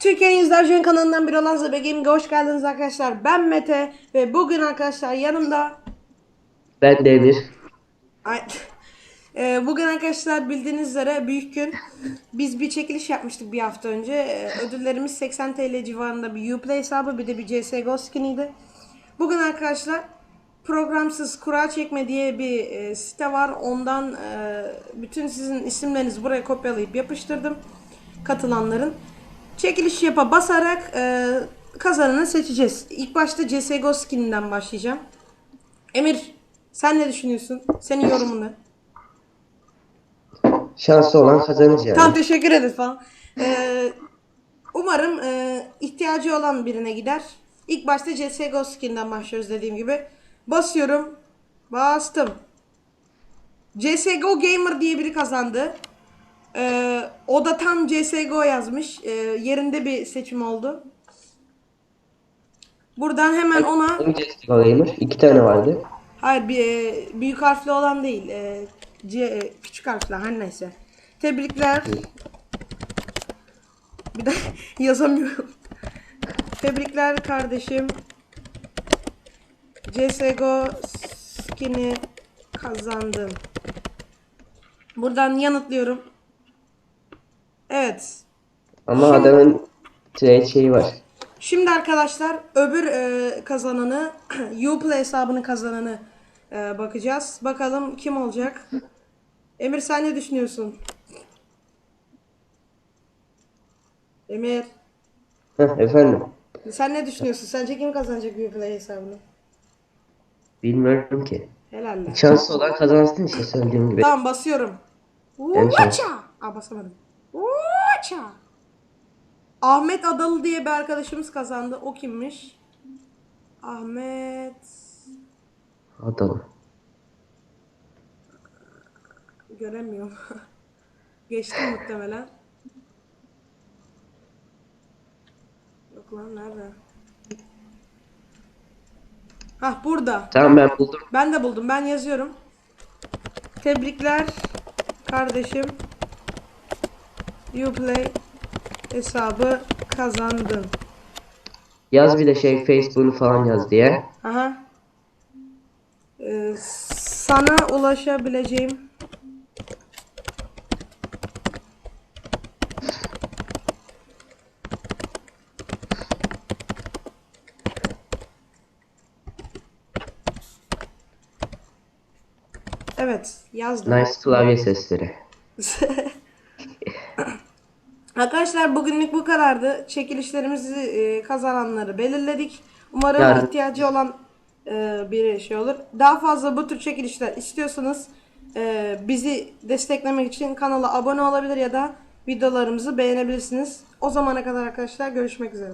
Türkiye'nin yüzlerce kanalından biri olan Zebe Gaming'e hoş geldiniz arkadaşlar. Ben Mete ve bugün arkadaşlar yanımda Ben Demir. Ay, Ee, bugün arkadaşlar bildiğiniz üzere büyük gün. Biz bir çekiliş yapmıştık bir hafta önce. Ee, ödüllerimiz 80 TL civarında bir Uplay hesabı bir de bir CSGO skiniydi. Bugün arkadaşlar programsız kura çekme diye bir e, site var. Ondan e, bütün sizin isimlerinizi buraya kopyalayıp yapıştırdım. Katılanların. Çekiliş yapa basarak e, kazananı seçeceğiz. İlk başta CSGO skininden başlayacağım. Emir sen ne düşünüyorsun? Senin yorumun ne? Şanslı olan kazanır yani. Tamam teşekkür ederiz falan. Ee, umarım e, ihtiyacı olan birine gider. İlk başta CSGO skin'den başlıyoruz dediğim gibi. Basıyorum. Bastım. CSGO Gamer diye biri kazandı. Ee, o da tam CSGO yazmış. Ee, yerinde bir seçim oldu. Buradan hemen ona Gamer? İki tane vardı. Hayır bir, e, büyük harfli olan değil. E, C, e, küçük harfli her neyse. Tebrikler. Bir de yazamıyorum. Tebrikler kardeşim. CSGO skin'i kazandın. Buradan yanıtlıyorum. Evet. Ama adamın trade şeyi var. Şimdi arkadaşlar öbür e, kazananı Uplay hesabının kazananı e, bakacağız. Bakalım kim olacak? Emir sen ne düşünüyorsun? Emir Heh, efendim. sen ne düşünüyorsun? Sence kim kazanacak Uplay hesabını? Bilmiyorum ki. Helal lan. Şanslı olan kazansın işte söylediğim gibi. Tamam basıyorum. En son. Uça! Aa basamadım. Uça! Ahmet Adalı diye bir arkadaşımız kazandı. O kimmiş? Ahmet Adam. Göremiyorum. Geçtim muhtemelen. Yok lan nerede? Hah burada. Tamam ben buldum. Ben de buldum. Ben yazıyorum. Tebrikler kardeşim. Uplay hesabı kazandın. Yaz bir de şey Facebook'u falan yaz diye. Aha. Ee, sana ulaşabileceğim Evet yazdım. Nice klavye sesleri. Arkadaşlar bugünlük bu kadardı. Çekilişlerimizi e, kazananları belirledik. Umarım Yarın- ihtiyacı olan e, bir şey olur. Daha fazla bu tür çekilişler istiyorsanız e, bizi desteklemek için kanala abone olabilir ya da videolarımızı beğenebilirsiniz. O zamana kadar arkadaşlar görüşmek üzere.